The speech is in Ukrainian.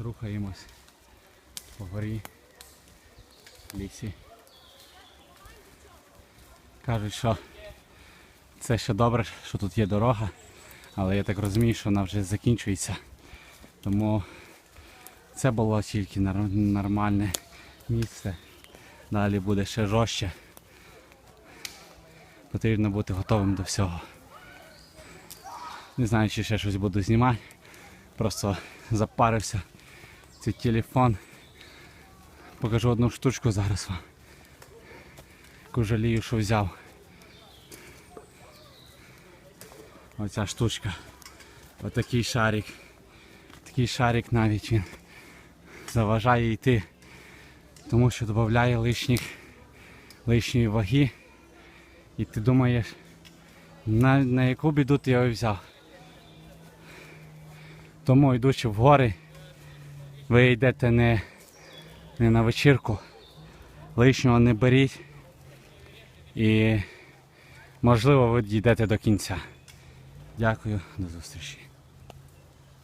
рухаємось по горі, лісі. Кажуть, що це ще добре, що тут є дорога, але я так розумію, що вона вже закінчується. Тому це було тільки нормальне місце. Далі буде ще жорстче. Потрібно бути готовим до всього. Не знаю, чи ще щось буду знімати. Просто запарився. Цей телефон. Покажу одну штучку зараз вам. Яку жалію, що взяв. Оця штучка. Отакий шарик. Такий шарик навіть він заважає йти, тому що додає лишніх, лишньої ваги. І ти думаєш, на, на яку біду ти його взяв. Тому йдучи в гори, ви йдете не, не на вечірку, лишнього не беріть і можливо ви дійдете до кінця. Дякую, до зустрічі.